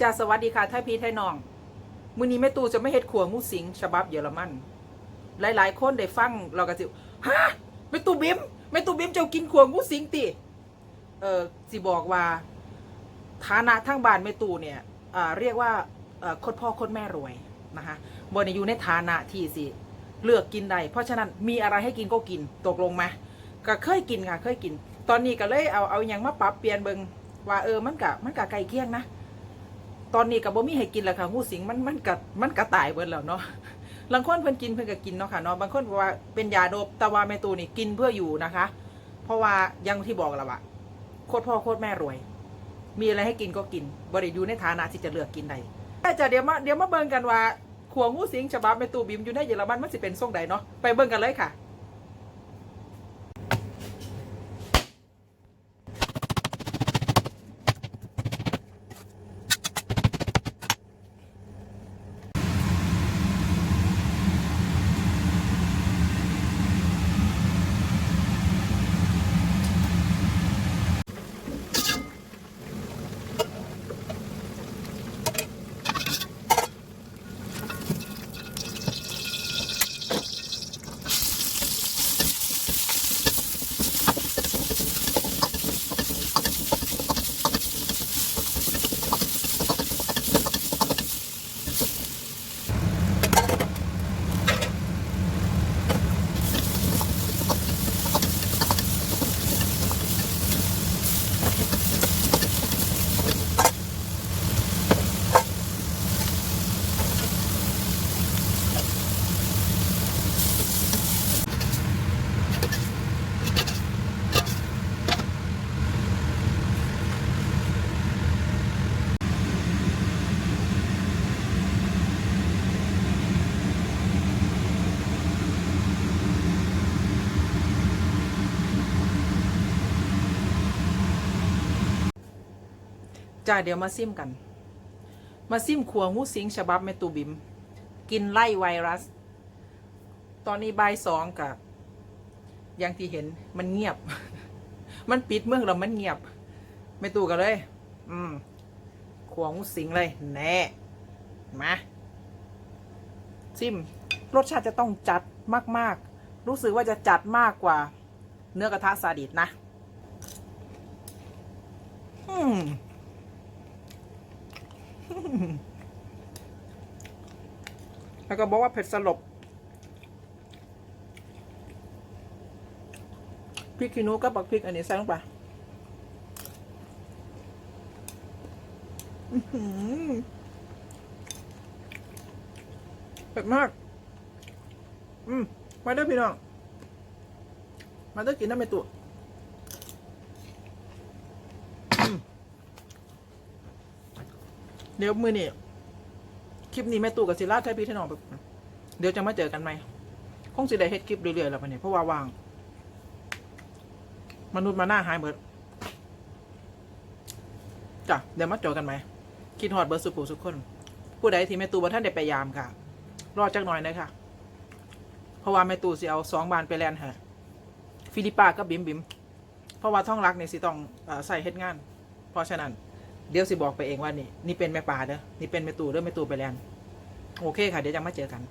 จ้าสวัสดีค่ะท่านพี่ไทยน้องมื้อนี้แม่ตูจะไม่เฮ็ดขัวงูสิงฉบับเยอรมัน หลายๆ คนได้ฟังเราก็สิฮะแม่ตูบิมแม่ตูบิมเจ้ากินขัวงูสิงติเออสิบอกว่า ฐานะทั้งบ้านแม่ตูเนี่ยอ่าเรียกว่าเออโคตรพ่อโคตรแม่รวยนะคะบนอยู่ในฐานะที่สิเลือกกินได้เพราะฉะนั้นมีอะไรให้กินก็กินตกลงไหมก็เคยกินค่ะเคยกิน ตอนนี้ก็เลยเอาเอาอย่างมาปรับเปลี่ยนเบิงว่าเออมันกะมันกะไก่เคียงนะ ตอนนี้กับบ่มีให้กินแล้วค่ะงูสิงมันมันกะมันกะตายเบิดแล้วเนาะบางคนเพิ่นกินเพิ่นก็กินเนาะค่ะเนาะบางคนบอกว่าเป็นยาโดบแต่ว่าแม่ตูนี่กินเพื่ออยู่นะคะ เพราะว่ายังที่บอกแล้วว่าโคตรพ่อโคตรแม่รวย มีอะไรให้กินก็กินบ่ได้อยู่ในฐานะที่จะเลือกกินใดแต่จะเดี๋ยวมาเดี๋ยวมาเบิ่งกันว่าขัวงูสิงฉบับแม่ตูบิมอยู่ในเยอรมันมันสิเป็นทรงใดเนาะไปเบิ่งกันเลยค่ะ จ้าเดี๋ยวมาซิมกัน มาซิมขัวงูสิงฉบับแมตูบิม กินไล่ไวรัส ตอนนี้ใบสองกับอย่างที่เห็นมันเงียบ มันปิดเมืองแล้วมันเงียบแม่ตูกันเลย อืมขวงูสิงเลย แน่ มาซิม รสชาติจะต้องจัดมาก ๆ รู้สึกว่าจะจัดมากกว่า เนื้อกระทะซาดิสนะ อืม แล้วก็บอกว่าเผ็ดสลบพริกขี้หนูกับบักพริกอันนี้ใส่ลงไปเผ็ดมาก อืมมาเด้พี่น้อง มาเด้กินน้ำไม่ตัวอืม เดี๋ยวมือนี่คลิปนี้แม่ตู่กับศิลาไทยพี่ไทยน้องแบบเดี๋ยวจะมาเจอกันไหมคงสิได้เฮ็ดคลิปเรื่อยๆแล้วปะเนี่ยเพราะว่าว่าง มนุษย์มาหน้าหายเบิดจ้ะเดี๋ยวมาเจอกันไหมคิดฮอดเบิร์ดสุปูสุกคน ผู้ใดที่แม่ตู่บ่ท่านได้ไปยามค่ะ รอจักหน่อยนะคะเพราะว่าแม่ตู่สิเอาสองบานไปแลนด์ฮะฟิลิปปากับบิมบิมเพราะว่าท่องรักเนี่ยสิต้องอใส่เฮ็ดงาน เพราะฉะนั้น เดี๋ยวสิบอกไปเองว่านี่นี่เป็นแม่ป่าเด้อนี่เป็นแม่ตู่เด้อแม่ตู่ไปแลนโอเคค่ะ เดี๋ยวจะมาเจอกัน